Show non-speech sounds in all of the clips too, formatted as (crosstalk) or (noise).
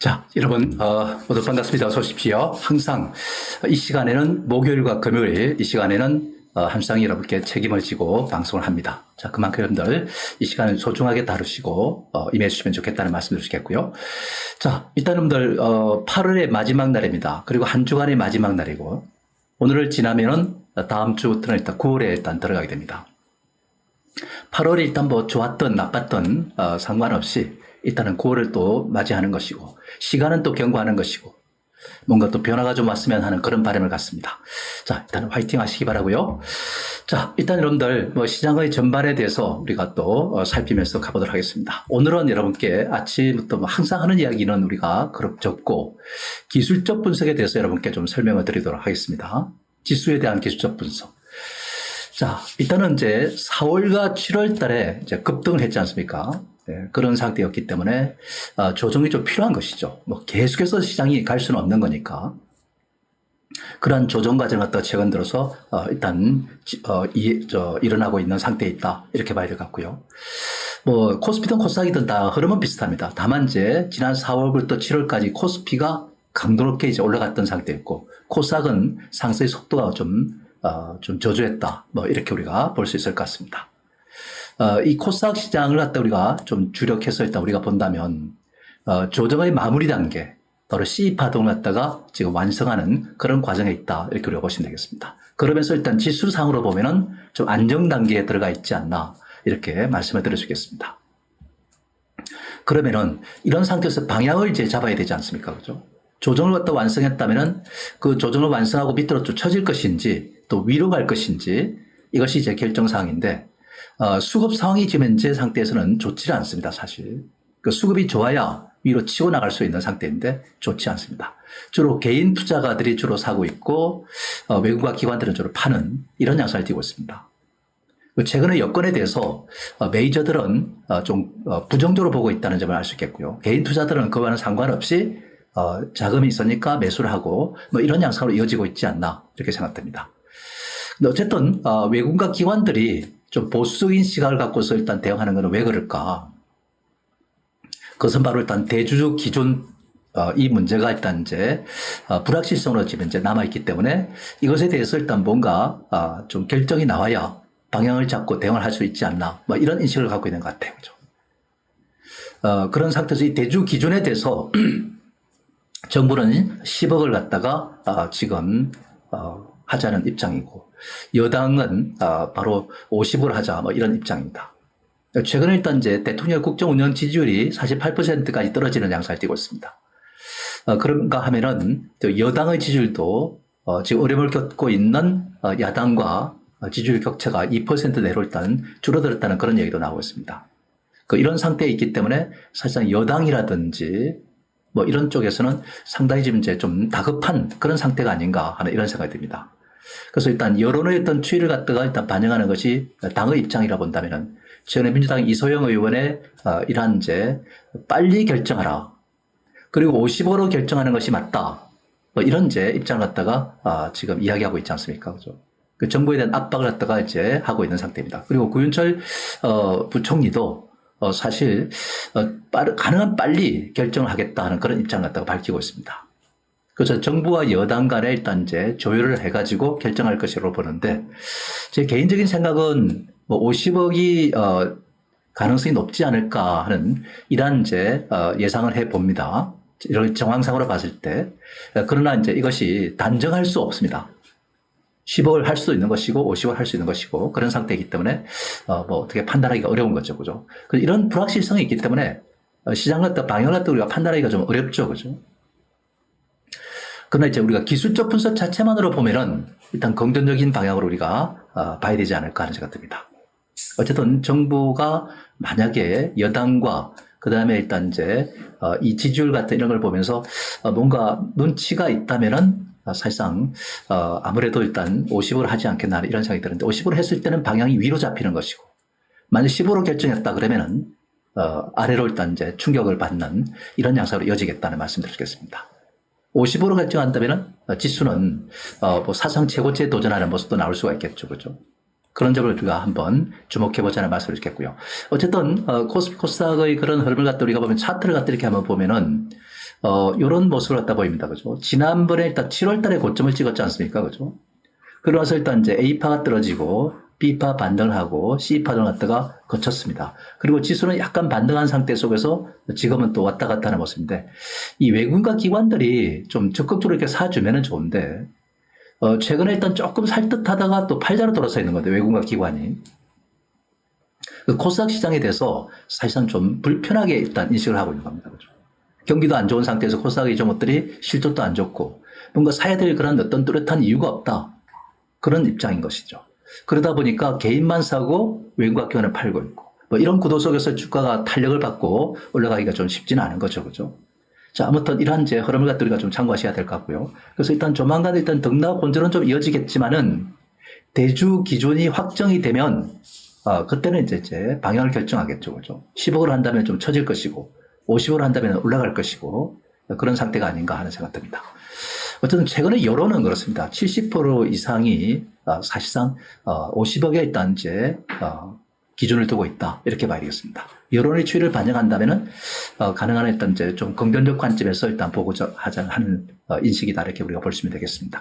자, 여러분, 어, 모두 반갑습니다. 어서 오십시오. 항상 이 시간에는 목요일과 금요일, 이 시간에는 어, 항상 여러분께 책임을 지고 방송을 합니다. 자, 그만큼 여러분들 이 시간을 소중하게 다루시고 어, 임해 주시면 좋겠다는 말씀 드리겠고요. 자, 일단 여러분들 어, 8월의 마지막 날입니다. 그리고 한 주간의 마지막 날이고 오늘을 지나면은 다음 주부터는 일단 9월에 일단 들어가게 됩니다. 8월이 일단 뭐 좋았던 나빴던 어, 상관없이 일단은 9월을 또 맞이하는 것이고 시간은 또 경고하는 것이고 뭔가 또 변화가 좀 왔으면 하는 그런 바람을 갖습니다. 자, 일단 화이팅 하시기 바라고요. 자, 일단 여러분들 뭐 시장의 전반에 대해서 우리가 또 어, 살피면서 가보도록 하겠습니다. 오늘은 여러분께 아침부터 뭐 항상 하는 이야기는 우리가 그렇 적고 기술적 분석에 대해서 여러분께 좀 설명을 드리도록 하겠습니다. 지수에 대한 기술적 분석. 자, 일단은 이제 4월과 7월 달에 이제 급등을 했지 않습니까? 네, 그런 상태였기 때문에 어, 조정이 좀 필요한 것이죠. 뭐 계속해서 시장이 갈 수는 없는 거니까. 그러한 조정 과정을 갖다 최근 들어서 어, 일단 어, 이, 저, 일어나고 있는 상태에 있다 이렇게 봐야 될 것 같고요. 뭐 코스피든 코스닥이든 다 흐름은 비슷합니다. 다만 이제 지난 4월부터 7월까지 코스피가 강도 높게 이제 올라갔던 상태였고 코스닥은 상승의 속도가 좀, 어, 좀 저조했다. 뭐 이렇게 우리가 볼 수 있을 것 같습니다. 어, 이 코스닥 시장을 갖다 우리가 좀 주력해서 일단 우리가 본다면 어, 조정의 마무리 단계 바로 C 파동을 갖다가 지금 완성하는 그런 과정에 있다 이렇게 우리가 보시면 되겠습니다. 그러면서 일단 지수상으로 보면은 좀 안정 단계에 들어가 있지 않나 이렇게 말씀을 드려주겠습니다. 그러면은 이런 상태에서 방향을 이제 잡아야 되지 않습니까? 그죠? 조정을 갖다 완성했다면은 그 조정을 완성하고 밑으로 쭉 쳐질 것인지 또 위로 갈 것인지 이것이 이제 결정사항인데 어, 수급 상황이 지금 현재 상태에서는 좋지 않습니다, 사실. 그 수급이 좋아야 위로 치고 나갈 수 있는 상태인데 좋지 않습니다. 주로 개인 투자가들이 주로 사고 있고 어, 외국과 기관들은 주로 파는 이런 양상을 띠고 있습니다. 그 최근의 여건에 대해서 어, 메이저들은 어, 좀 어, 부정적으로 보고 있다는 점을 알 수 있겠고요. 개인 투자들은 그와는 상관없이 어, 자금이 있으니까 매수를 하고 뭐 이런 양상으로 이어지고 있지 않나 이렇게 생각됩니다. 어쨌든 어, 외국과 기관들이 좀 보수적인 시각을 갖고서 일단 대응하는 것은 왜 그럴까? 그것은 바로 일단 대주주 기존 어, 이 문제가 일단 이제 어, 불확실성으로 지금 이제 남아있기 때문에 이것에 대해서 일단 뭔가 어, 좀 결정이 나와야 방향을 잡고 대응을 할 수 있지 않나 뭐 이런 인식을 갖고 있는 것 같아요. 그죠? 어, 그런 상태에서 이 대주 기준에 대해서 (clears throat) 정부는 10억을 갖다가 어, 지금 어, 하자는 입장이고 여당은 어, 바로 50을 하자 뭐 이런 입장입니다. 최근에 일단 이제 대통령 국정 운영 지지율이 48%까지 떨어지는 양상을 띠고 있습니다. 어, 그런가 하면은 여당의 지지율도 어, 지금 어려움을 겪고 있는 어, 야당과 지지율 격차가 2% 내로 일단 줄어들었다는 그런 얘기도 나오고 있습니다. 그 이런 상태에 있기 때문에 사실상 여당이라든지 뭐 이런 쪽에서는 상당히 지금 이제 좀 다급한 그런 상태가 아닌가 하는 이런 생각이 듭니다. 그래서 일단 여론의 어떤 추이를 갖다가 일단 반영하는 것이 당의 입장이라 본다면은 최근에 민주당 이소영 의원의 어, 이러한 이제 빨리 결정하라. 그리고 50으로 결정하는 것이 맞다. 뭐 이런 이제 입장을 갖다가 아, 지금 이야기하고 있지 않습니까? 그죠? 그 정부에 대한 압박을 갖다가 이제 하고 있는 상태입니다. 그리고 구윤철 어, 부총리도 어, 사실 어, 빠르, 가능한 빨리 결정을 하겠다 하는 그런 입장을 갖다가 밝히고 있습니다. 그래서 정부와 여당 간에 일단 이제 조율을 해가지고 결정할 것이라고 보는데 제 개인적인 생각은 뭐 50억이 어, 가능성이 높지 않을까 하는 이러한 이제 어, 예상을 해 봅니다. 이런 정황상으로 봤을 때 그러나 이제 이것이 단정할 수 없습니다. 10억을 할수 있는 것이고 50을 할 수 있는 것이고 그런 상태이기 때문에 어, 뭐 어떻게 판단하기가 어려운 거죠, 그죠? 이런 불확실성이 있기 때문에 어, 시장 같다 방향 같다 우리가 판단하기가 좀 어렵죠, 그죠? 그러나 이제 우리가 기술적 분석 자체만으로 보면은 일단 긍정적인 방향으로 우리가 어, 봐야 되지 않을까 하는 생각 듭니다. 어쨌든 정부가 만약에 여당과 그 다음에 일단 이제 어, 이 지지율 같은 이런 걸 보면서 어, 뭔가 눈치가 있다면은 어, 사실상 어, 아무래도 일단 50으로 하지 않겠나 이런 생각이 드는데 50으로 했을 때는 방향이 위로 잡히는 것이고 만약 15로 결정했다 그러면은 어, 아래로 일단 이제 충격을 받는 이런 양상으로 이어지겠다는 말씀드리겠습니다. 50으로 결정한다면 지수는 어, 뭐 사상 최고치에 도전하는 모습도 나올 수가 있겠죠. 그죠? 그런 점을 우리가 한번 주목해 보자는 말씀을 드리겠고요. 어쨌든 어, 코스피 코스닥의 그런 흐름을 갖다 우리가 보면 차트를 갖다 이렇게 한번 보면은 어, 요런 모습을 갖다 보입니다. 그죠? 지난번에 일단 7월 달에 고점을 찍었지 않습니까? 그죠? 그러면서 일단 이제 A파가 떨어지고 B파 반등을 하고 C파를 갖다가 거쳤습니다. 그리고 지수는 약간 반등한 상태 속에서 지금은 또 왔다 갔다 하는 모습인데 이 외국인과 기관들이 좀 적극적으로 이렇게 사주면은 좋은데 어, 최근에 일단 조금 살듯 하다가 또 팔자로 돌아서 있는 건데 외국인과 기관이 그 코스닥 시장에 대해서 사실상 좀 불편하게 일단 인식을 하고 있는 겁니다. 그죠? 경기도 안 좋은 상태에서 코스닥의 종목들이 실적도 안 좋고 뭔가 사야 될 그런 어떤 뚜렷한 이유가 없다. 그런 입장인 것이죠. 그러다 보니까 개인만 사고 기관을 팔고 있고 뭐 이런 구도 속에서 주가가 탄력을 받고 올라가기가 좀 쉽지는 않은 거죠. 그죠? 자, 아무튼 이러한 이제 흐름을 갖다 우리가 좀 참고하셔야 될 것 같고요. 그래서 일단 조만간 일단 등락 본전은 좀 이어지겠지만은 대주 기준이 확정이 되면 어, 그때는 이제, 이제 방향을 결정하겠죠. 그죠? 10억을 한다면 좀 처질 것이고 50억을 한다면 올라갈 것이고 그런 상태가 아닌가 하는 생각 듭니다. 어쨌든 최근에 여론은 그렇습니다. 70% 이상이 어, 사실상 어, 50억에 일단 이제 어, 기준을 두고 있다 이렇게 봐야 되겠습니다. 여론의 추이를 반영한다면은 어, 가능한 일단 이제 좀 긍정적 관점에서 일단 보고자 하는 어, 인식이다 이렇게 우리가 볼 수 있으면 되겠습니다.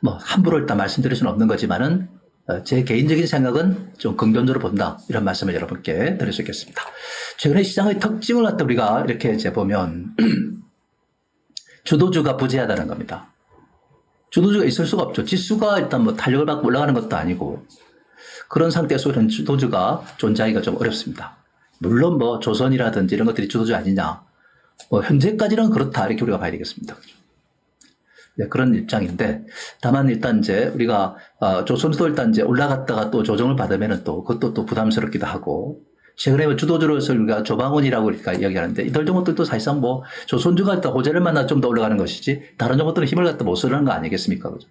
뭐 함부로 일단 말씀드릴 수는 없는 거지만은 어, 제 개인적인 생각은 좀 긍정적으로 본다 이런 말씀을 여러분께 드릴 수 있겠습니다. 최근에 시장의 특징을 갖다 우리가 이렇게 이제 보면 (clears throat) 주도주가 부재하다는 겁니다. 주도주가 있을 수가 없죠. 지수가 일단 뭐 탄력을 받고 올라가는 것도 아니고 그런 상태에서 이런 주도주가 존재하기가 좀 어렵습니다. 물론 뭐 조선이라든지 이런 것들이 주도주 아니냐. 뭐 현재까지는 그렇다 이렇게 우리가 봐야 되겠습니다. 네, 그런 입장인데 다만 일단 이제 우리가 어, 조선도 일단 이제 올라갔다가 또 조정을 받으면은 또 그것도 또 부담스럽기도 하고 최근에 뭐 주도주로서 우리가 조방원이라고 우리가 이야기하는데 이들 종목들도 사실상 뭐 조선주가 일단 호재를 만나 좀 더 올라가는 것이지 다른 종목들은 힘을 갖다 못 쓰는 거 아니겠습니까? 그죠?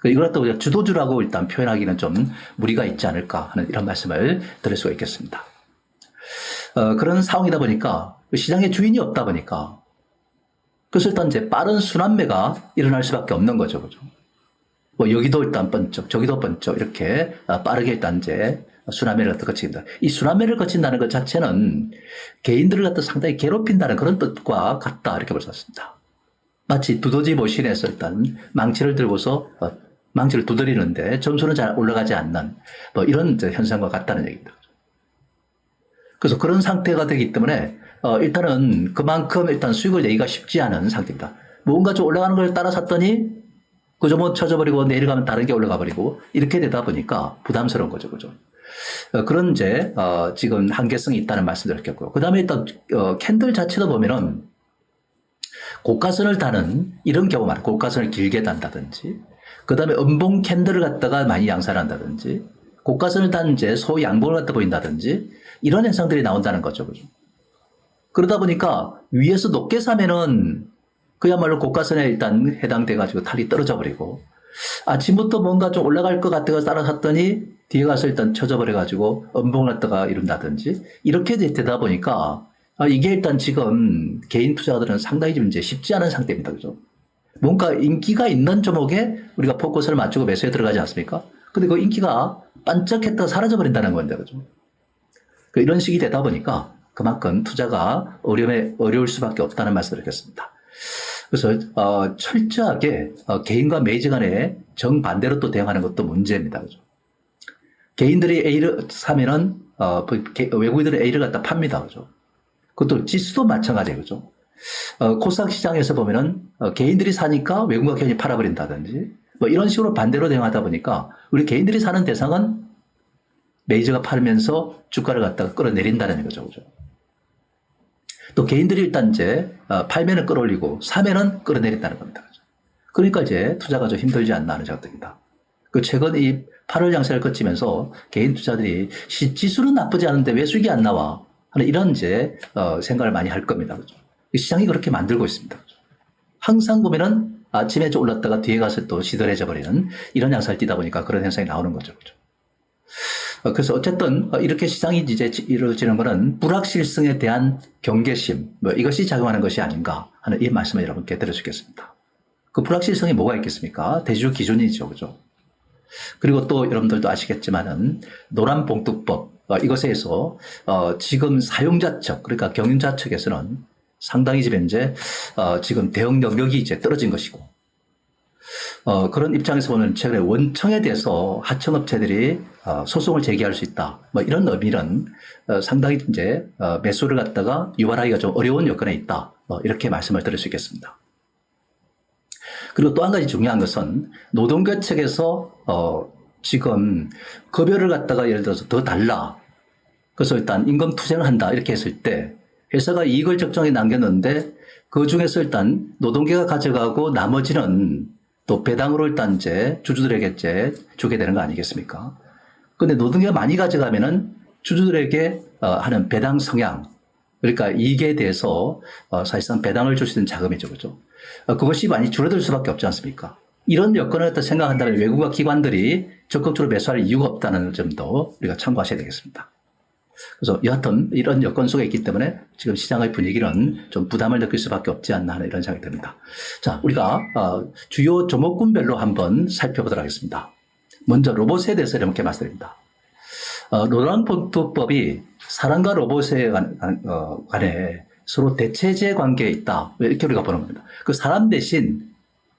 그 이걸 갖다 우리가 주도주라고 일단 표현하기는 좀 무리가 있지 않을까 하는 이런 말씀을 드릴 수가 있겠습니다. 어, 그런 상황이다 보니까 시장에 주인이 없다 보니까 그래서 일단 이제 빠른 순환매가 일어날 수밖에 없는 거죠. 그죠? 뭐 여기도 일단 번쩍, 저기도 번쩍 이렇게 아, 빠르게 일단 이제 순환매를 갖다 거친다. 이 순환매를 거친다는 것 자체는 개인들을 갖다 상당히 괴롭힌다는 그런 뜻과 같다 이렇게 볼 수 있습니다. 마치 두더지 모신에서 일단 망치를 들고서 어, 망치를 두드리는데 점수는 잘 올라가지 않는 뭐 이런 현상과 같다는 얘기입니다. 그래서 그런 상태가 되기 때문에 어, 일단은 그만큼 일단 수익을 내기가 쉽지 않은 상태입니다. 뭔가 좀 올라가는 걸 따라 샀더니 그저 뭐 쳐져버리고 내려가면 다른 게 올라가 버리고 이렇게 되다 보니까 부담스러운 거죠. 그죠? 어, 그런 이제 어, 지금 한계성이 있다는 말씀을 드렸겠고요. 그 다음에 일단 어, 캔들 자체도 보면은 고가선을 다는 이런 경우 많아요. 고가선을 길게 단다든지 그 다음에 음봉 캔들을 갖다가 많이 양산을 한다든지 고가선을 단 이제 소 양봉을 갖다 보인다든지 이런 현상들이 나온다는 거죠. 그죠? 그러다 보니까 위에서 높게 사면은 그야말로 고가선에 일단 해당돼 가지고 탈이 떨어져 버리고 아침부터 뭔가 좀 올라갈 것 같다가 따라 샀더니 뒤에 가서 일단 쳐져 버려 가지고 음봉을 갖다가 이룬다든지 이렇게 되다 보니까 아, 이게 일단 지금 개인 투자자들은 상당히 좀 이제 쉽지 않은 상태입니다. 그죠? 뭔가 인기가 있는 종목에 우리가 포커스를 맞추고 매수에 들어가지 않습니까? 근데 그 인기가 반짝했다가 사라져 버린다는 건데, 그죠? 그 이런 식이 되다 보니까 그만큼 투자가 어려움에, 어려울 수밖에 없다는 말씀을 드리겠습니다. 그래서, 어, 철저하게, 어, 개인과 매지 간에 정반대로 또 대응하는 것도 문제입니다. 그죠? 개인들이 A를 사면은, 어, 그 개- 외국인들은 A를 갖다 팝니다. 그죠? 그것도 지수도 마찬가지예요. 그죠? 어, 코스닥 시장에서 보면은, 어, 개인들이 사니까 외국인과 기관이 팔아버린다든지, 뭐 이런 식으로 반대로 대응하다 보니까 우리 개인들이 사는 대상은 메이저가 팔면서 주가를 갖다가 끌어내린다는 거죠. 그죠? 또 개인들이 일단 이제 어, 팔면은 끌어올리고 사면은 끌어내린다는 겁니다. 그죠? 그러니까 이제 투자가 좀 힘들지 않나 하는 생각입니다. 그 최근 이 8월 양세를 거치면서 개인 투자들이 시- 지수는 나쁘지 않은데 왜 수익이 안 나와? 하는 이런 이제 어, 생각을 많이 할 겁니다. 그죠? 이 시장이 그렇게 만들고 있습니다. 그죠? 항상 보면은 아침에 좀 올랐다가 뒤에 가서 또 시들해져 버리는 이런 양상을 띠다 보니까 그런 현상이 나오는 거죠. 그죠? 어, 그래서 어쨌든 어, 이렇게 시장이 이제 지- 이루어지는 것은 불확실성에 대한 경계심 뭐 이것이 작용하는 것이 아닌가 하는 이 말씀을 여러분께 드려주겠습니다. 그 불확실성이 뭐가 있겠습니까? 대주 기준이죠, 그죠? 그리고 또 여러분들도 아시겠지만은 노란 봉투법 어, 이것에서 어, 지금 사용자 측 그러니까 경영자 측에서는 상당히 지금 현재 어, 지금 대응 능력이 이제 떨어진 것이고 어, 그런 입장에서 보면 최근에 원청에 대해서 하청업체들이 어, 소송을 제기할 수 있다. 뭐 이런 의미는 어, 상당히 이제 어, 매수를 갖다가 유발하기가 좀 어려운 여건에 있다. 뭐 이렇게 말씀을 드릴 수 있겠습니다. 그리고 또 한 가지 중요한 것은 노동계 측에서 어, 지금 급여를 갖다가 예를 들어서 더 달라. 그래서 일단 임금 투쟁을 한다 이렇게 했을 때 회사가 이익을 적정히 남겼는데 그 중에서 일단 노동계가 가져가고 나머지는 또 배당으로 일단 이제 주주들에게 이제 주게 되는 거 아니겠습니까? 근데 노동계가 많이 가져가면은 주주들에게 어, 하는 배당 성향 그러니까 이익에 대해서 어, 사실상 배당을 줄 수 있는 자금이죠, 그죠? 어, 그것이 많이 줄어들 수밖에 없지 않습니까? 이런 여건을 갖다 생각한다면 외국과 기관들이 적극적으로 매수할 이유가 없다는 점도 우리가 참고하셔야 되겠습니다. 그래서 여하튼 이런 여건 속에 있기 때문에 지금 시장의 분위기는 좀 부담을 느낄 수밖에 없지 않나 하는 이런 생각이 듭니다. 자, 우리가 어, 주요 종목군별로 한번 살펴보도록 하겠습니다. 먼저 로봇에 대해서 이렇게 말씀드립니다. 어, 노란봉투법이 사람과 로봇에 관, 어, 간에 서로 대체제 관계에 있다. 이렇게 우리가 보는 겁니다. 그 사람 대신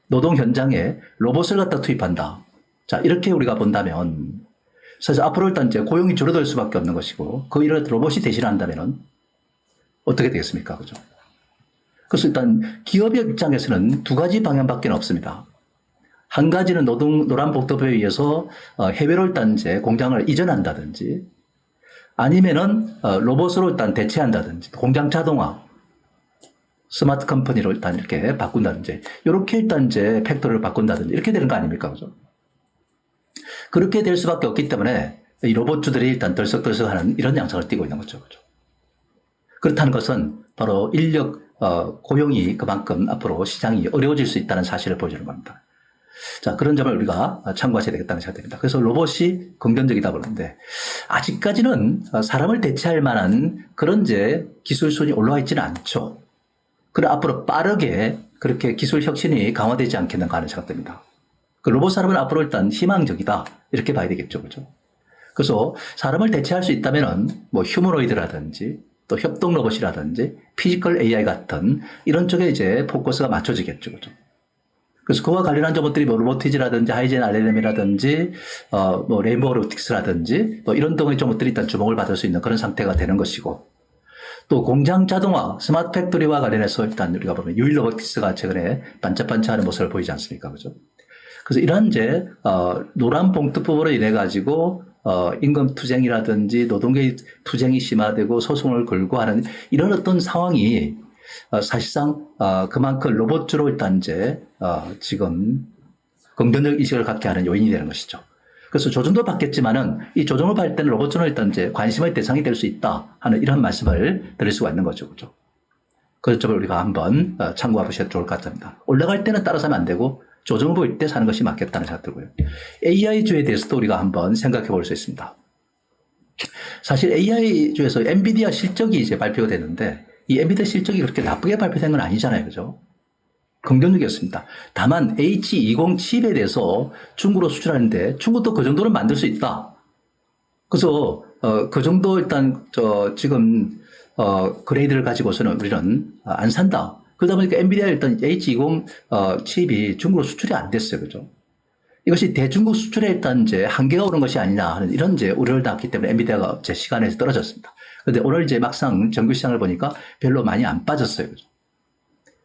노동 현장에 로봇을 갖다 투입한다. 자, 이렇게 우리가 본다면 사실 앞으로 일단 이제 고용이 줄어들 수밖에 없는 것이고 그 일을 로봇이 대신한다면은 어떻게 되겠습니까? 그죠? 그래서 일단 기업의 입장에서는 두 가지 방향밖에 없습니다. 한 가지는 노동 노란복도법에 의해서 어, 해외로 일단 이제 공장을 이전한다든지 아니면은 어, 로봇으로 일단 대체한다든지 공장 자동화 스마트 컴퍼니로 일단 이렇게 바꾼다든지 이렇게 일단 이제 팩토리를 바꾼다든지 이렇게 되는 거 아닙니까? 그죠? 그렇게 될 수밖에 없기 때문에 이 로봇주들이 일단 덜썩덜썩하는 이런 양상을 띠고 있는 거죠. 그죠? 그렇다는 것은 바로 인력 어, 고용이 그만큼 앞으로 시장이 어려워질 수 있다는 사실을 보여주는 겁니다. 자, 그런 점을 우리가 참고하셔야 되겠다는 생각됩니다. 그래서 로봇이 긍정적이다 그러는데, 아직까지는 사람을 대체할 만한 그런 이제 기술 수준이 올라와 있지는 않죠. 그래, 앞으로 빠르게 그렇게 기술 혁신이 강화되지 않겠는가 하는 생각됩니다. 그 로봇 사람은 앞으로 일단 희망적이다. 이렇게 봐야 되겠죠. 그죠? 그래서 사람을 대체할 수 있다면은 뭐 휴머노이드라든지 또 협동 로봇이라든지 피지컬 AI 같은 이런 쪽에 이제 포커스가 맞춰지겠죠. 그죠? 그래서 그와 관련한 것들이 뭐 로보티즈라든지 하이젠 알레름이라든지 어 뭐 레인보우 로틱스라든지 뭐 이런 등의 종목들이 일단 주목을 받을 수 있는 그런 상태가 되는 것이고 또 공장 자동화, 스마트 팩토리와 관련해서 일단 우리가 보면 유일 로보틱스가 최근에 반짝반짝하는 모습을 보이지 않습니까? 그죠? 그래서 이런 이제 어 노란 봉투법으로 인해 가지고 어 임금 투쟁이라든지 노동계 투쟁이 심화되고 소송을 걸고 하는 이런 어떤 상황이 어, 사실상 어, 그만큼 로봇주로 일단 이제 어, 지금 긍정적 의식을 갖게 하는 요인이 되는 것이죠. 그래서 조정도 받겠지만은 이 조정을 받을 때는 로봇주는 일단 이제 관심의 대상이 될 수 있다 하는 이런 말씀을 드릴 수가 있는 거죠. 그죠? 그 점을 우리가 한번 어, 참고해 보셔도 좋을 것 같습니다. 올라갈 때는 따라서 하면 안 되고 조정을 보일 때 사는 것이 맞겠다는 생각 들고요. AI주에 대해서도 우리가 한번 생각해 볼 수 있습니다. 사실 AI주에서 엔비디아 실적이 이제 발표가 되는데 이 엔비디아 실적이 그렇게 나쁘게 발표된 건 아니잖아요. 그죠? 긍정적이었습니다. 다만 H20 칩에 대해서 중국으로 수출하는데 중국도 그 정도는 만들 수 있다. 그래서 어, 그 정도 일단 저 지금 어, 그레이드를 가지고서는 우리는 안 산다. 그러다 보니까 엔비디아 일단 H20 어, 칩이 중국으로 수출이 안 됐어요. 그죠? 이것이 대중국 수출에 일단 이제 한계가 오는 것이 아니냐 하는 이런 이제 우려를 낳기 때문에 엔비디아가 제 시간에서 떨어졌습니다. 근데 오늘 이제 막상 정규 시장을 보니까 별로 많이 안 빠졌어요. 그죠?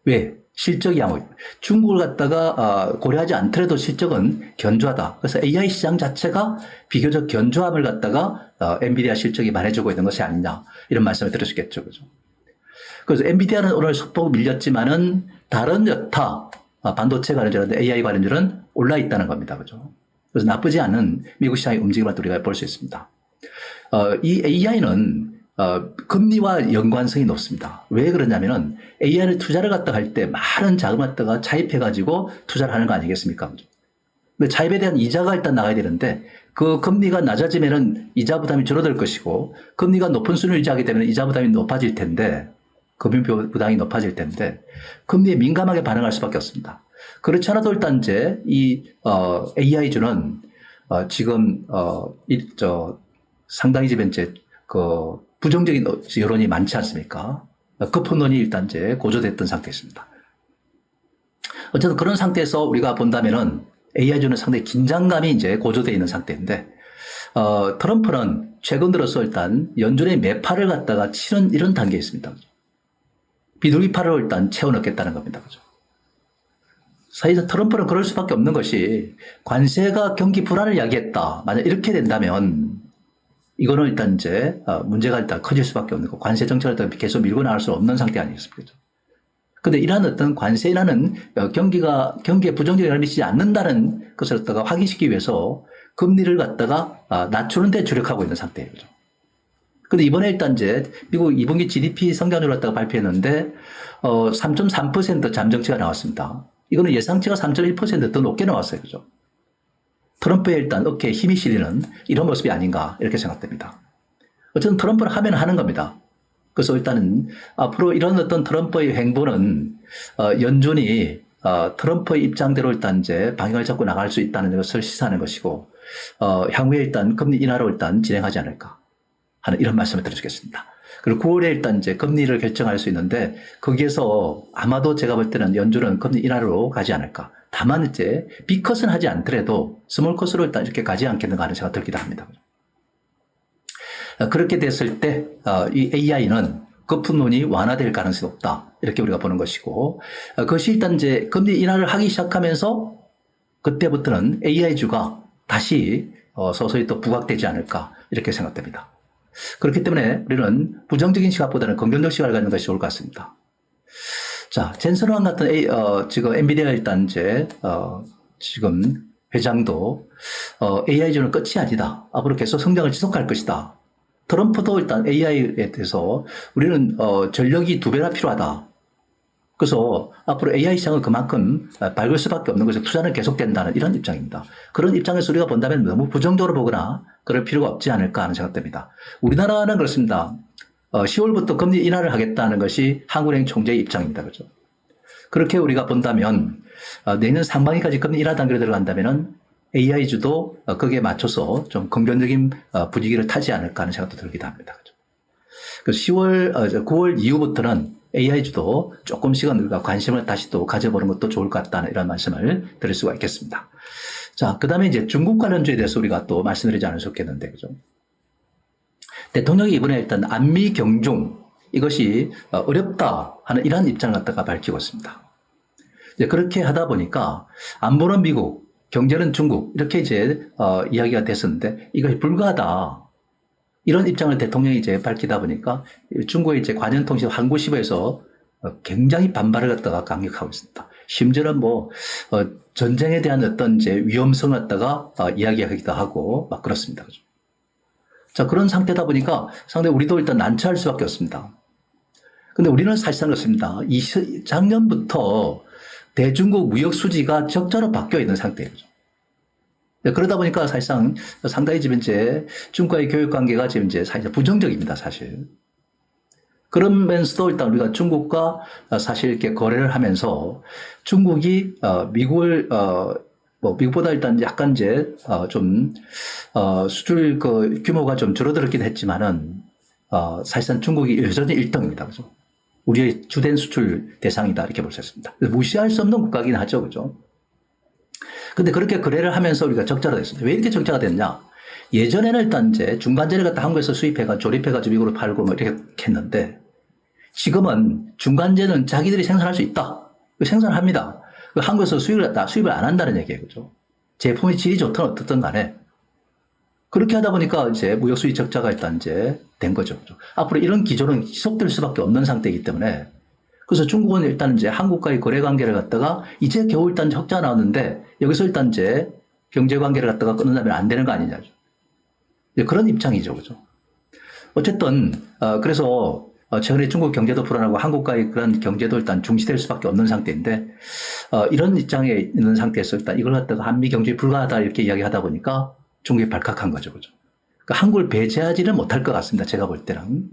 왜? 실적이 양호. 중국을 갖다가 어, 고려하지 않더라도 실적은 견조하다. 그래서 AI 시장 자체가 비교적 견조함을 갖다가 어, 엔비디아 실적이 말해주고 있는 것이 아니냐 이런 말씀을 있겠죠, 그죠? 그래서 엔비디아는 오늘 속보가 밀렸지만은 다른 여타 어, 반도체 관련주는 AI 관련주는 올라 있다는 겁니다, 그죠? 그래서 나쁘지 않은 미국 시장의 움직임을 우리가 볼 수 있습니다. 어, 이 AI는 어, 금리와 연관성이 높습니다. 왜 그러냐면은 AI를 투자를 갖다 할 때 많은 자금을 갖다가 차입해가지고 투자를 하는 거 아니겠습니까? 근데 차입에 대한 이자가 일단 나가야 되는데 그 금리가 낮아지면은 이자 부담이 줄어들 것이고 금리가 높은 수준을 유지하게 되면 이자 부담이 높아질 텐데 금융 부담이 높아질 텐데 금리에 민감하게 반응할 수밖에 없습니다. 그렇지 않아도 일단 이제 이 어, AI주는 어, 지금 어, 이, 저 상당히 지금 이제 그 부정적인 여론이 많지 않습니까? 급분론이 일단 이제 고조됐던 상태였습니다. 어쨌든 그런 상태에서 우리가 본다면은 AI주는 상당히 긴장감이 이제 고조되어 있는 상태인데, 어, 트럼프는 최근 들어서 일단 연준의 매파를 갖다가 치는 이런 단계에 있습니다. 비둘기파를 일단 채워넣겠다는 겁니다. 그죠? 사실상 트럼프는 그럴 수밖에 없는 것이 관세가 경기 불안을 야기했다. 만약 이렇게 된다면 이거는 일단 이제 어, 문제가 일단 커질 수밖에 없는 거. 관세 정책을 계속 밀고 나갈 수 없는 상태 아니겠습니까? 근데 이러한 어떤 관세라는 어, 경기가 경기에 부정적인 영향을 미치지 않는다는 것을 갖다가 확인시키기 위해서 금리를 갖다가 아, 낮추는 데 주력하고 있는 상태예요. 그죠? 근데 이번에 일단 이제 미국 2분기 GDP 성장률을 갖다가 발표했는데 어, 3.3% 잠정치가 나왔습니다. 이거는 예상치가 3.1%더 높게 나왔어요. 그죠? 트럼프의 일단 어깨에 힘이 실리는 이런 모습이 아닌가 이렇게 생각됩니다. 어쨌든 트럼프는 하면 하는 겁니다. 그래서 일단은 앞으로 이런 어떤 트럼프의 행보는 어, 연준이 어, 트럼프의 입장대로 일단 이제 방향을 잡고 나갈 수 있다는 것을 시사하는 것이고 어, 향후에 일단 금리 인하로 일단 진행하지 않을까 하는 이런 말씀을 드리겠습니다. 그리고 9월에 일단 이제 금리를 결정할 수 있는데 거기에서 아마도 제가 볼 때는 연준은 금리 인하로 가지 않을까. 다만 이제 B컷은 하지 않더라도 스몰 컷으로 일단 이렇게 가지 않겠는가 하는 생각이 들기도 합니다. 어, 그렇게 됐을 때 이 AI는 거품론이 완화될 가능성이 높다. 이렇게 우리가 보는 것이고 어, 그것이 일단 이제 금리 인하를 하기 시작하면서 그때부터는 AI주가 다시 어, 서서히 또 부각되지 않을까 이렇게 생각됩니다. 그렇기 때문에 우리는 부정적인 시각보다는 긍정적 시각을 갖는 것이 좋을 것 같습니다. 자, 젠슨왕 같은 A, 어, 지금 엔비디아 일단 이제 어, 지금 회장도 어, AI주는 끝이 아니다. 앞으로 계속 성장을 지속할 것이다. 트럼프도 일단 AI에 대해서 우리는 어, 전력이 두 배나 필요하다. 그래서 앞으로 AI 시장은 그만큼 밝을 수밖에 없는 것에 투자는 계속된다는 이런 입장입니다. 그런 입장에서 우리가 본다면 너무 부정적으로 보거나 그럴 필요가 없지 않을까 하는 생각됩니다. 우리나라는 그렇습니다. 어, 10월부터 금리 인하를 하겠다는 것이 한국은행 총재의 입장입니다. 그죠? 그렇게 우리가 본다면 어, 내년 상반기까지 금리 인하 단계로 들어간다면은 AI주도 어, 거기에 맞춰서 좀 긍정적인 어, 분위기를 타지 않을까 하는 생각도 들기도 합니다. 그죠? 그 10월, 어, 9월 이후부터는 AI주도 조금씩은 우리가 관심을 다시 또 가져보는 것도 좋을 것 같다는 이런 말씀을 드릴 수가 있겠습니다. 자, 그 다음에 이제 중국 관련주에 대해서 우리가 또 말씀드리지 않을 수 없겠는데, 그죠? 대통령이 이번에 일단 안미 경중 이것이 어렵다 하는 이러한 입장을 갖다가 밝히고 있습니다. 그렇게 하다 보니까 안보는 미국, 경제는 중국 이렇게 이제 어, 이야기가 됐었는데 이것이 불가하다. 이런 입장을 대통령이 이제 밝히다 보니까 중국의 이제 관현통신 한국시보에서 굉장히 반발을 갖다가 강력하고 있습니다. 심지어는 뭐, 어, 전쟁에 대한 어떤 이제 위험성을 갖다가 어, 이야기하기도 하고 막 그렇습니다. 그죠? 자, 그런 상태다 보니까 상당히 우리도 일단 난처할 수밖에 없습니다. 근데 우리는 사실상 그렇습니다. 이 작년부터 대중국 무역 수지가 적자로 바뀌어 있는 상태예요. 네, 그러다 보니까 사실상 상당히 지금 이제 중국과의 교육 관계가 지금 이제 사실 부정적입니다, 사실. 그러면서도 일단 우리가 중국과 사실 이렇게 거래를 하면서 중국이 어, 미국을 어, 뭐 미국보다 일단 약간 이제 좀 수출 그 규모가 좀 줄어들었긴 했지만은 사실상 중국이 여전히 1등입니다, 그죠? 우리의 주된 수출 대상이다 이렇게 볼 수 있습니다. 무시할 수 없는 국가긴 하죠, 그죠? 근데 그렇게 거래를 하면서 우리가 적자가 됐습니다. 왜 이렇게 적자가 됐냐? 예전에는 일단 이제 중간재를 갖다 한국에서 수입해가 조립해가지고 미국으로 팔고 뭐 이렇게 했는데 지금은 중간재는 자기들이 생산할 수 있다. 생산을 합니다. 한국에서 수입을 수입을 안 한다는 얘기예요. 그죠? 제품의 질이 좋든 어떻든 간에. 그렇게 하다 보니까 이제 무역 수입 적자가 일단 이제 된 거죠. 앞으로 이런 기조는 지속될 수밖에 없는 상태이기 때문에 그래서 중국은 일단 이제 한국과의 거래 관계를 갖다가 이제 겨우 일단 적자 나왔는데 여기서 일단 이제 경제 관계를 갖다가 끊는다면 안 되는 거 아니냐죠. 그런 입장이죠. 그죠. 어쨌든, 어, 그래서 어, 최근에 중국 경제도 불안하고 한국과의 그런 경제도 일단 중시될 수밖에 없는 상태인데, 어, 이런 입장에 있는 상태에서 일단 이걸 갖다가 한미 경제에 불가하다 이렇게 이야기하다 보니까 중국이 발칵한 거죠. 그죠. 그러니까 한국을 배제하지는 못할 것 같습니다. 제가 볼 때는.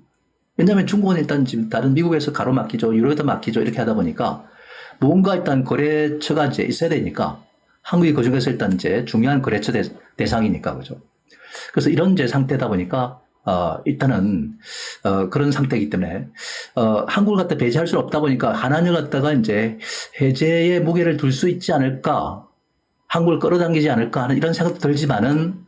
왜냐하면 중국은 일단 지금 다른 미국에서 가로막히죠. 유럽에도 막히죠. 이렇게 하다 보니까 뭔가 일단 거래처가 이제 있어야 되니까 한국이 그 중에서 일단 이제 중요한 거래처 대, 상이니까 그죠. 그래서 이런 이제 상태다 보니까 어, 일단은 어, 그런 상태이기 때문에 어, 한국을 갖다 배제할 수 없다 보니까 한한을 갖다가 이제 해제의 무게를 둘 수 있지 않을까, 한국을 끌어당기지 않을까 하는 이런 생각도 들지만은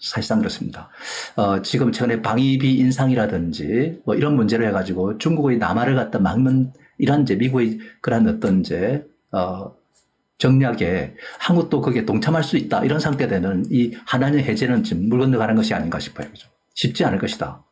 사실상 그렇습니다. 어, 지금 최근에 방위비 인상이라든지 뭐 이런 문제를 해가지고 중국의 남하를 갖다 막는 이런 이제 미국의 그런 어떤 이제 어, 정략에 한국도 거기에 동참할 수 있다 이런 상태가 되는 이 한한의 해제는 지금 물 건너가는 것이 아닌가 싶어요. 그죠? 쉽지 않을 것이다.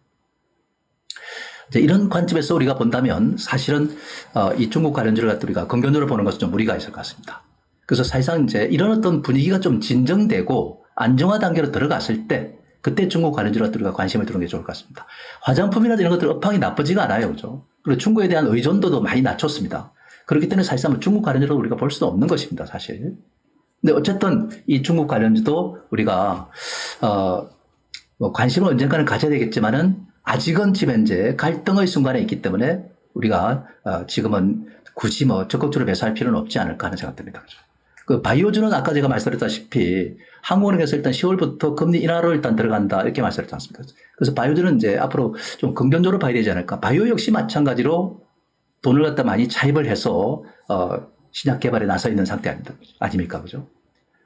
이런 관점에서 우리가 본다면 사실은 어, 이 중국 관련주를 갖다 우리가 긍정적으로 보는 것은 좀 무리가 있을 것 같습니다. 그래서 사실상 이제 이런 어떤 분위기가 좀 진정되고 안정화 단계로 들어갔을 때 그때 중국 관련주를 갖다 우리가 관심을 두는 게 좋을 것 같습니다. 화장품이나 이런 것들 업황이 나쁘지가 않아요. 그죠? 그리고 중국에 대한 의존도도 많이 낮췄습니다. 그렇기 때문에 사실상 중국 관련주로 우리가 볼 수도 없는 것입니다. 사실. 근데 어쨌든 이 중국 관련주도 우리가 어, 뭐 관심을 언젠가는 가져야 되겠지만은 아직은 지금 현재 갈등의 순간에 있기 때문에 우리가 어, 지금은 굳이 뭐 적극적으로 매수할 필요는 없지 않을까 하는 생각 듭니다. 그 바이오주는 아까 제가 말씀드렸다시피 한국은행에서 일단 10월부터 금리 인하로 일단 들어간다 이렇게 말씀드렸지 않습니까? 그래서 바이오주는 이제 앞으로 좀 긍정적으로 봐야 되지 않을까. 바이오 역시 마찬가지로 돈을 갖다 많이 차입을 해서 어, 신약 개발에 나서 있는 상태 아닙니까? 그죠?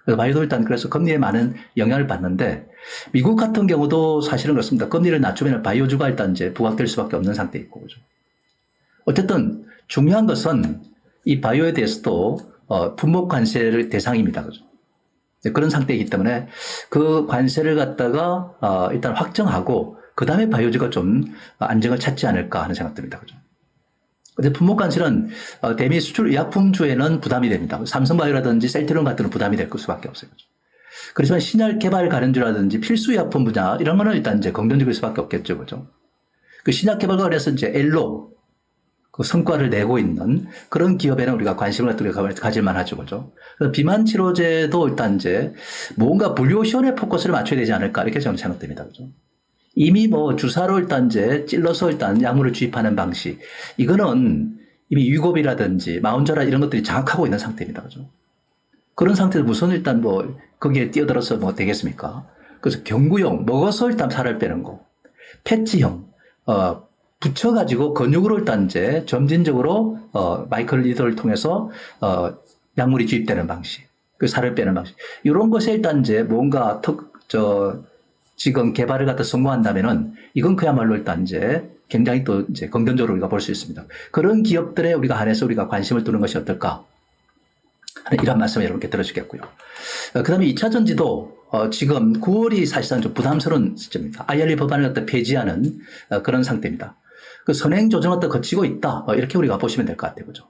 그래서 바이오도 일단 그래서 금리에 많은 영향을 받는데 미국 같은 경우도 사실은 그렇습니다. 금리를 낮추면 바이오주가 일단 이제 부각될 수밖에 없는 상태에 있고 그죠. 어쨌든 중요한 것은 이 바이오에 대해서도 어, 품목 관세를 대상입니다. 그죠. 네, 그런 상태이기 때문에 그 관세를 갖다가 어, 일단 확정하고 그 다음에 바이오주가 좀 안정을 찾지 않을까 하는 생각 듭니다. 그죠. 근데 품목 관세는 어, 대미 수출 의약품주에는 부담이 됩니다. 삼성바이오라든지 셀트리온 같은 건 부담이 될 수밖에 없어요. 그렇지만 신약 개발 가련주라든지 필수 의약품 분야 이런 거는 일단 이제 긍정적일 수밖에 없겠죠. 그죠. 그 신약 개발과 관련해서 이제 엘로 그 성과를 내고 있는 그런 기업에는 우리가 관심을 가질 만하죠. 그죠. 그래서 비만 치료제도 일단 이제 뭔가 분류시원에 포커스를 맞춰야 되지 않을까 이렇게 저는 생각됩니다. 그죠. 이미 뭐 주사로 일단 이제 찔러서 일단 약물을 주입하는 방식 이거는 이미 유급이라든지 마운저라 이런 것들이 장악하고 있는 상태입니다. 그죠. 그런 상태에서 무슨 일단 뭐 거기에 뛰어들어서 뭐 되겠습니까? 그래서 경구용 먹어서 일단 살을 빼는 거, 패치형 어, 붙여가지고 근육으로 일단 이제 점진적으로 어, 마이크로 리더를 통해서 어, 약물이 주입되는 방식, 그 살을 빼는 방식 이런 것에 일단 이제 뭔가 특 저 지금 개발을 갖다 성공한다면은 이건 그야말로 일단 이제 굉장히 또 이제 긍정적으로 우리가 볼 수 있습니다. 그런 기업들에 우리가 한해서 우리가 관심을 두는 것이 어떨까? 이런 말씀을 여러분께 들어주겠고요. 그 다음에 2차 전지도 어, 지금 9월이 사실상 좀 부담스러운 시점입니다. IRA 법안을 갖다 폐지하는 어, 그런 상태입니다. 그 선행 조정을 갖다 거치고 있다. 어, 이렇게 우리가 보시면 될 것 같아요. 그죠?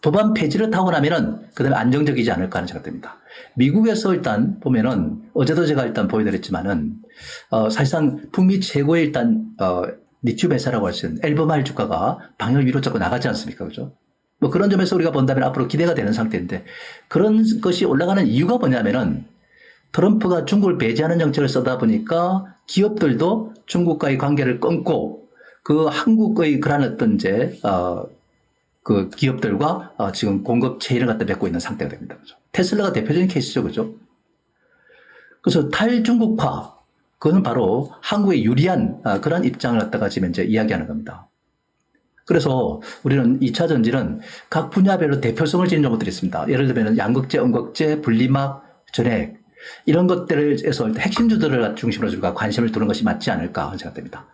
법안 폐지를 타고 나면은 그 다음에 안정적이지 않을까 하는 생각 됩니다. 미국에서 일단 보면은 어제도 제가 일단 보여드렸지만은 어, 사실상 북미 최고의 일단 어, 리튬 회사라고 할 수 있는 엘버말 주가가 방향을 위로 자꾸 나가지 않습니까? 그죠? 뭐 그런 점에서 우리가 본다면 앞으로 기대가 되는 상태인데 그런 것이 올라가는 이유가 뭐냐면은 트럼프가 중국을 배제하는 정책을 쓰다 보니까 기업들도 중국과의 관계를 끊고 그 한국의 그런 어떤 이제 어, 그 기업들과 어, 지금 공급 체인을 갖다 맺고 있는 상태가 됩니다. 그죠? 테슬라가 대표적인 케이스죠. 그죠? 그래서 탈중국화, 그거는 바로 한국에 유리한 어, 그런 입장을 갖다가 지금 이제 이야기하는 겁니다. 그래서 우리는 2차 전지는 각 분야별로 대표성을 지닌 것들이 있습니다. 예를 들면 양극재, 음극재, 분리막, 전액 이런 것들에서 핵심주들을 중심으로 우리가 관심을 두는 것이 맞지 않을까 생각됩니다.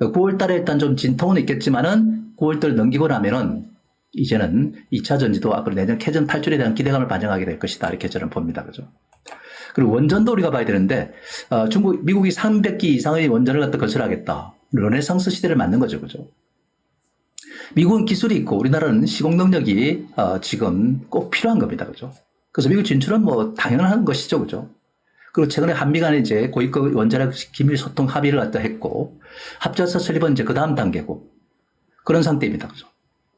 9월 달에 일단 좀 진통은 있겠지만은 9월 달 넘기고 나면은 이제는 2차 전지도 앞으로 내년 캐전 탈출에 대한 기대감을 반영하게 될 것이다. 이렇게 저는 봅니다. 그죠? 그리고 원전도 우리가 봐야 되는데, 어, 중국, 미국이 300기 이상의 원전을 갖다 건설하겠다. 르네상스 시대를 맞는 거죠. 그죠? 미국은 기술이 있고 우리나라는 시공 능력이 어, 지금 꼭 필요한 겁니다. 그죠? 그래서 미국 진출은 뭐 당연한 것이죠. 그죠? 그리고 최근에 한미 간에 이제 고위급 원자력 기밀 소통 합의를 갖다 했고 합자서 설립은 이제 그 다음 단계고 그런 상태입니다. 그죠?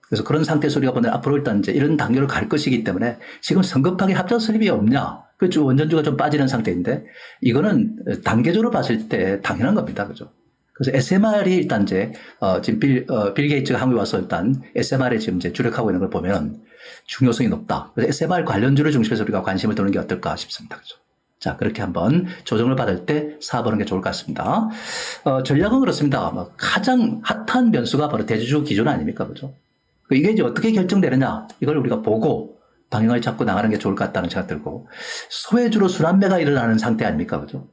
그래서 그런 상태에서 우리가 보면 앞으로 일단 이제 이런 단계로 갈 것이기 때문에 지금 성급하게 합자서 설립이 없냐. 그죠? 원전주가 좀 빠지는 상태인데 이거는 단계적으로 봤을 때 당연한 겁니다. 그죠? 그래서 SMR이 일단 이제, 어, 지금 빌, 어, 빌 게이츠가 한국에 와서 일단 SMR에 지금 이제 주력하고 있는 걸 보면 중요성이 높다. 그래서 SMR 관련주를 중심해서 우리가 관심을 두는 게 어떨까 싶습니다. 그죠? 자, 그렇게 한번 조정을 받을 때 사보는 게 좋을 것 같습니다. 어, 전략은 그렇습니다. 뭐 가장 핫한 변수가 바로 대주주 기준 아닙니까? 그죠? 이게 이제 어떻게 결정되느냐? 이걸 우리가 보고 방향을 잡고 나가는 게 좋을 것 같다는 생각 들고 소외주로 순환매가 일어나는 상태 아닙니까? 그죠?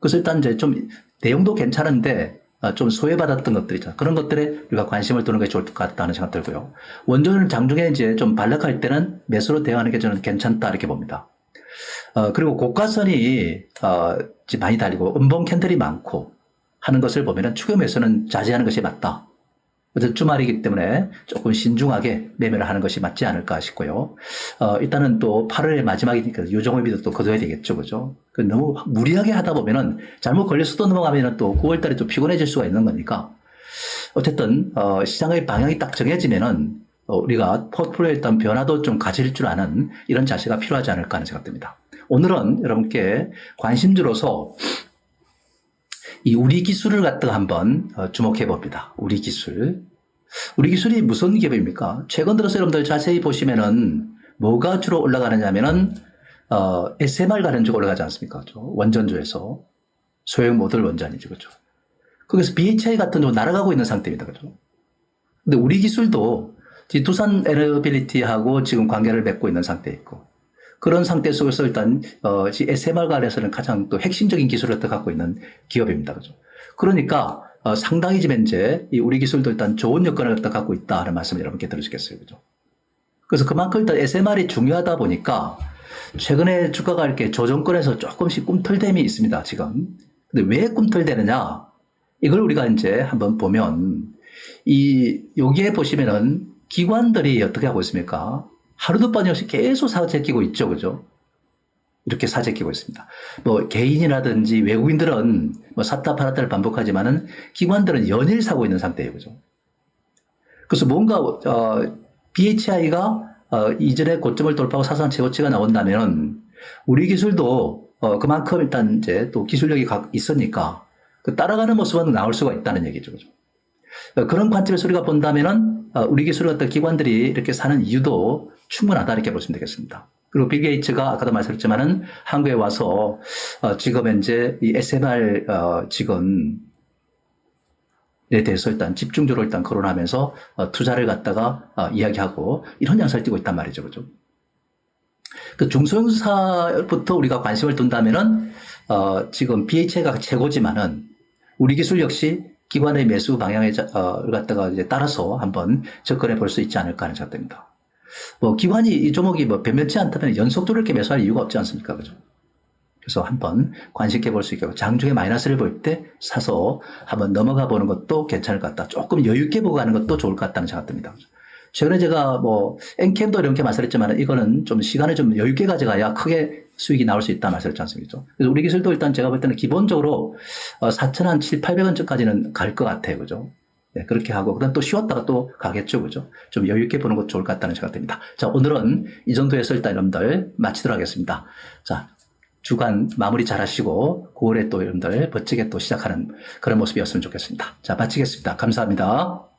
그래서 일단 이제 좀 내용도 괜찮은데 어, 좀 소외받았던 것들 있잖아. 그런 것들에 우리가 관심을 두는 게 좋을 것 같다는 생각 들고요. 원전을 장중에 이제 좀 반락할 때는 매수로 대응하는 게 저는 괜찮다 이렇게 봅니다. 어, 그리고 고가선이 어, 많이 달리고 음봉 캔들이 많고 하는 것을 보면 은 추경 매수는 자제하는 것이 맞다. 어쨌든 주말이기 때문에 조금 신중하게 매매를 하는 것이 맞지 않을까 싶고요. 어, 일단은 또 8월의 마지막이니까 유종의미도 또 거둬야 되겠죠. 그죠? 그 너무 무리하게 하다 보면은 잘못 걸려서 또 넘어가면은 또 9월 달에 좀 피곤해질 수가 있는 거니까. 어쨌든, 어, 시장의 방향이 딱 정해지면은 어, 우리가 포트폴리오에 일단 변화도 좀 가질 줄 아는 이런 자세가 필요하지 않을까 하는 생각 듭니다. 오늘은 여러분께 관심주로서 이 우리 기술을 갖다가 한번 어, 주목해 봅니다. 우리 기술. 우리 기술이 무슨 기업입니까? 최근 들어서 여러분들 자세히 보시면은 뭐가 주로 올라가느냐면은 어, SMR 가는 쪽 올라가지 않습니까? 원전주에서 소형 모듈 원전이죠. 그죠? 거기서 BHI 같은 쪽 날아가고 있는 상태입니다. 그죠? 근데 우리 기술도 이 두산 에너빌리티하고 지금 관계를 맺고 있는 상태에 있고 그런 상태 속에서 일단 어, SMR 관련해서는 가장 또 핵심적인 기술을 또 갖고 있는 기업입니다. 그죠? 그러니까 어, 상당히 지금 이 우리 기술도 일단 좋은 여건을 갖다 갖고 있다는 말씀을 여러분께 드려주겠어요. 그죠? 그래서 그만큼 일단 SMR이 중요하다 보니까 최근에 주가가 이렇게 조정권에서 조금씩 꿈틀댐이 있습니다. 지금. 근데 왜 꿈틀대느냐? 이걸 우리가 이제 한번 보면 이 여기에 보시면은 기관들이 어떻게 하고 있습니까? 하루도 빠짐없이 계속 사재끼고 있죠. 그죠? 이렇게 사재끼고 있습니다. 뭐 개인이라든지 외국인들은 뭐 샀다 팔았다를 반복하지만은 기관들은 연일 사고 있는 상태예요. 그죠? 그래서 뭔가 어, BHI가 어, 이전에 고점을 돌파하고 사상 최고치가 나온다면 우리 기술도 어, 그만큼 일단 이제 또 기술력이 가- 있으니까 그 따라가는 모습은 나올 수가 있다는 얘기죠. 그죠? 어, 그런 관점에서 우리가 본다면은 어, 우리 기술 같은 기관들이 이렇게 사는 이유도 충분하다 이렇게 보시면 되겠습니다. 그리고 빌 게이츠가 아까도 말씀드렸지만은 한국에 와서 어, 지금 현재 이 SMR 어, 직원에 대해서 일단 집중적으로 일단 거론하면서 어, 투자를 갖다가 어, 이야기하고 이런 양상을 띠고 있단 말이죠, 그죠? 그 중소형사부터 우리가 관심을 둔다면은 어, 지금 BHI가 최고지만은 우리 기술 역시 기관의 매수 방향에 자- 어, 갖다가 이제 따라서 한번 접근해 볼 수 있지 않을까 하는 생각됩니다. 뭐 기관이 이 종목이 뭐 변변치 않다면 연속적으로 이렇게 매수할 이유가 없지 않습니까? 그죠? 그래서 한번 관심있게 볼 수 있고 장중에 마이너스를 볼 때 사서 한번 넘어가 보는 것도 괜찮을 것 같다. 조금 여유 있게 보고 가는 것도 좋을 것 같다는 생각 듭니다. 최 근에 제가 뭐 엔캠도 이렇게 말씀했지만 이거는 좀 시간을 좀 여유 있게 가져가야 크게 수익이 나올 수 있다 말씀했지 않습니까? 그래서 우리 기술도 일단 제가 볼 때는 기본적으로 어, 4천 한 7, 800원쯤까지는 갈 것 같아요. 그죠? 네, 그렇게 하고, 그다음 또 쉬었다가 또 가겠죠. 그죠? 좀 여유 있게 보는 것도 좋을 것 같다는 생각 듭니다. 자, 오늘은 이 정도에서 일단 여러분들 마치도록 하겠습니다. 자, 주간 마무리 잘 하시고, 9월에 또 여러분들 멋지게 또 시작하는 그런 모습이었으면 좋겠습니다. 자, 마치겠습니다. 감사합니다.